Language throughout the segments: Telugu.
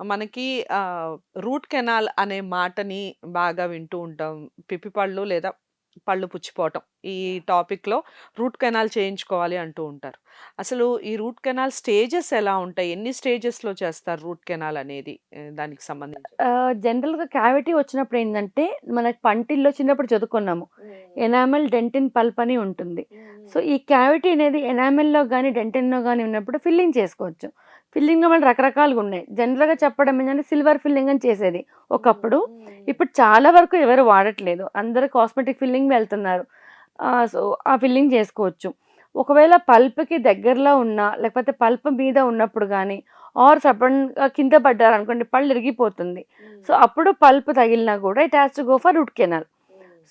మనకి రూట్ కెనాల్ అనే మాటని బాగా వింటూ ఉంటాం. పిప్పి పళ్ళు లేదా పళ్ళు పుచ్చిపోవటం. ఈ టాపిక్‌లో రూట్ కెనాల్ చేయించుకోవాలి అంటూ ఉంటారు. అసలు ఈ రూట్ కెనాల్ స్టేజెస్ ఎలా ఉంటాయి? ఎన్ని స్టేజెస్‌లో చేస్తారు రూట్ కెనాల్ అనేది దానికి సంబంధించి? జనరల్‌గా క్యావిటీ వచ్చినప్పుడు ఏందంటే, మనకి పంటిల్లో చిన్నప్పుడు చదువుకున్నాము. ఎనామెల్, డెంటిన్, పల్ప్ అని ఉంటుంది. సో, ఈ క్యావిటీ అనేది ఎనామెల్‌లో గాని, డెంటిన్‌లో గాని ఉన్నప్పుడు ఫిల్లింగ్ చేసుకోవచ్చు. ఫిల్లింగ్‌లో మళ్ళీ రకరకాలుగున్నాయి. జనరల్‌గా చెప్పడం ఏంటంటే, సిల్వర్ ఫిల్లింగ్ అని చేసేది ఒకప్పుడు. ఇప్పుడు చాలా వరకు ఎవరు వాడట్లేదు. అందరూ కాస్మెటిక్ ఫిల్లింగ్ వెళ్తున్నారు. సో, ఆ ఫిల్లింగ్ చేసుకోవచ్చు. ఒకవేళ పల్ప్‌కి దగ్గరలో ఉన్నా, లేకపోతే పల్ప్ మీద ఉన్నప్పుడు గాని, ఆర్ సడెన్‌గా కింద పడ్డారనుకోండి పళ్ళు ఇరిగిపోతుంది. సో, అప్పుడు పల్ప్ తగిలినా కూడా it has to go for root canal.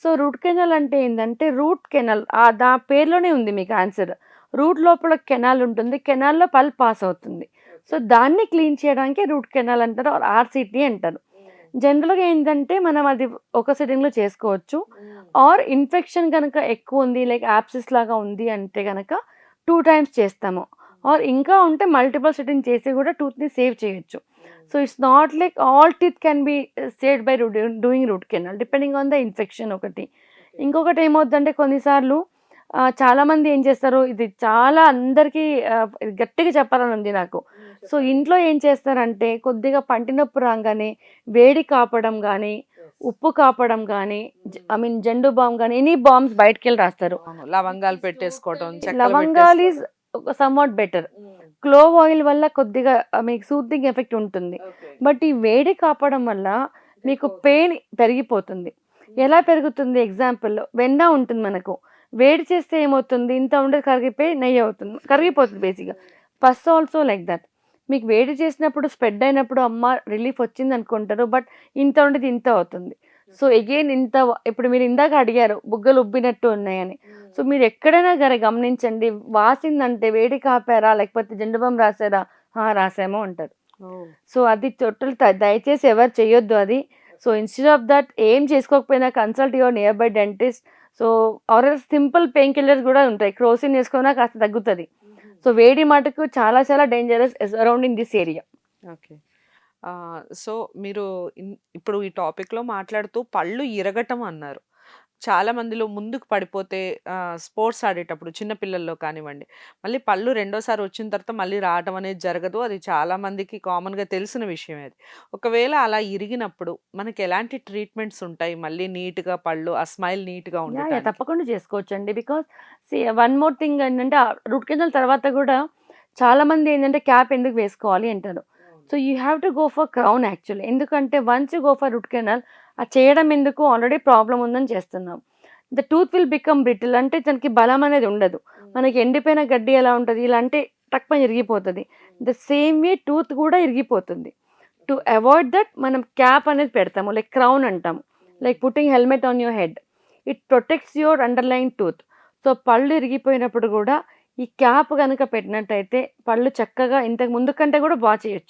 So, root canal అంటే ఏందంటే, రూట్ కెనాల్ దా పేరులోనే ఉంది మీకు ఆన్సర్. రూట్ లోపల కెనాల్ ఉంటుంది. కెనాల్‌లో పల్ప్ పాస్ అవుతుంది. సో, దాన్ని క్లీన్ చేయడానికి రూట్ కెనాల్ అంటారు. ఆర్ ఆర్‌సిటీ అంటారు. జనరల్‌గా ఏంటంటే, మనం అది ఒక సిట్టింగ్‌లో చేసుకోవచ్చు. ఆర్ ఇన్ఫెక్షన్ గనక ఎక్కువ ఉంది లైక్ యాబ్సెస్ లాగా ఉంది అంటే గనక 2 టైమ్స్ చేస్తాము. ఆర్ ఇంకా ఉంటే మల్టిపుల్ సిట్టింగ్ చేసి కూడా టూత్‌ని సేవ్ చేయొచ్చు. So, it's not like all teeth can be saved by doing root canal depending on the infection ఒకటి. ఇంకొకటి ఏమవుద్దంటే కొన్నిసార్లు చాలామంది ఏం చేస్తారు ఇది చాలా అందరికీ గట్టిగా చెప్పాలని ఉంది నాకు. సో, ఇంట్లో ఏం చేస్తారంటే కొద్దిగా పంటి నొప్పి రాంగానే వేడి కాపడం గాని, ఉప్పు కాపడం జ ఐ మీన్ జండు బామ్ గాని ఎనీ బామ్స్ బయటికెళ్ళి రాస్తారు. అవును. లవంగాలు పెట్టేసుకోవటం, చెక్కలు లవంగాలు పెట్టేసుకోవటం. Somewhat better. క్లోవ్ ఆయిల్ వల్ల కొద్దిగా మీకు సూతింగ్ ఎఫెక్ట్ ఉంటుంది. బట్ ఈ వేడి కాపడం వల్ల మీకు పెయిన్ పెరిగిపోతుంది. ఎలా పెరుగుతుంది ఎగ్జాంపుల్ వెన్న ఉంటుంది మనకు. వేడి చేస్తే ఏమవుతుంది ఇంత ఉండేది కరిగిపోయి నెయ్యి అవుతుంది. కరిగిపోతుంది బేసిక్‌గా. Pus also like that. మీకు వేడి చేసినప్పుడు స్ప్రెడ్ అయినప్పుడు అమ్మ రిలీఫ్ వచ్చింది అనుకుంటారు. బట్ ఇంత ఉండేది ఇంత అవుతుంది. సో, అగైన్ ఇంత ఇప్పుడు మీరు ఇందాక అడిగారు బుగ్గలు ఉబ్బినట్టు ఉన్నాయని. సో, మీరు ఎక్కడైనా గాని గమనించండి వాసిందంటే వేడి కాపారా? లేకపోతే జండు బామ్ రాసారా? రాసాము అంటారు. సో, అది టోటల్ దయచేసి ఎవరు చేయొద్దు అది. సో, ఇన్‌స్టెడ్ ఆఫ్ థట్ ఏం చేసుకోకపోయినా consult your nearby dentist. So, or simple pain killers కూడా ఉంటాయి. క్రోసిన్ ఏసుకున్నా కాస్త తగ్గుతది. సో, వేడి మటుకు చాలా చాలా dangerous around in this area. Okay. So, మీరు ఇప్పుడు ఈ టాపిక్‌లో మాట్లాడుతూ పళ్ళు ఇరగటం అన్నారు. చాలా మందిలో ముందుకు పడిపోతే స్పోర్ట్స్ ఆడేటప్పుడు చిన్న పిల్లల్లో కానివ్వండి, మళ్ళీ పళ్ళు రెండోసారి వచ్చిన తర్వాత మళ్ళీ రావటం అనేది జరగదు. అది చాలా మందికి కామన్‌గా తెలిసిన విషయమే అది. ఒకవేళ అలా ఇరిగినప్పుడు మనకి ఎలాంటి ట్రీట్మెంట్స్ ఉంటాయి? మళ్ళీ నీట్‌గా పళ్ళు ఆ స్మైల్ నీట్‌గా! ఉండటానికి? తప్పకుండా చేసుకోవచ్చండి. Because see one more thing ఏంటంటే రూట్ కెనాల్ తర్వాత కూడా చాలామంది ఏంటంటే క్యాప్ ఎందుకు వేసుకోవాలి అంటారు. So, you have to go for crown actually. ఎందుకంటే once you go for root canal అది చేయడం ఎందుకు ఆల్రెడీ ప్రాబ్లమ్ ఉందని చేస్తున్నాం. The tooth will become brittle అంటే దానికి బలం అనేది ఉండదు. మనకి ఎండిపోయిన గడ్డి ఎలా ఉంటది? ఇలా అంటే టక్‌మని ఇరిగిపోతది. ద సేమ్ వే టూత్ కూడా ఇరిగిపోతుంది. టు అవాయిడ్ దట్ మనం క్యాప్ అనేది పెడతాము. లైక్ క్రౌన్ అంటాము. Like putting helmet on your head. It protects your underline tooth. So, పళ్ళు ఇరిగిపోయినప్పుడు కూడా ఈ క్యాప్ గనుక పెట్టినట్టయితే పళ్ళు చక్కగా ఇంతకు ముందు కంటే కూడా బా చేయొచ్చు.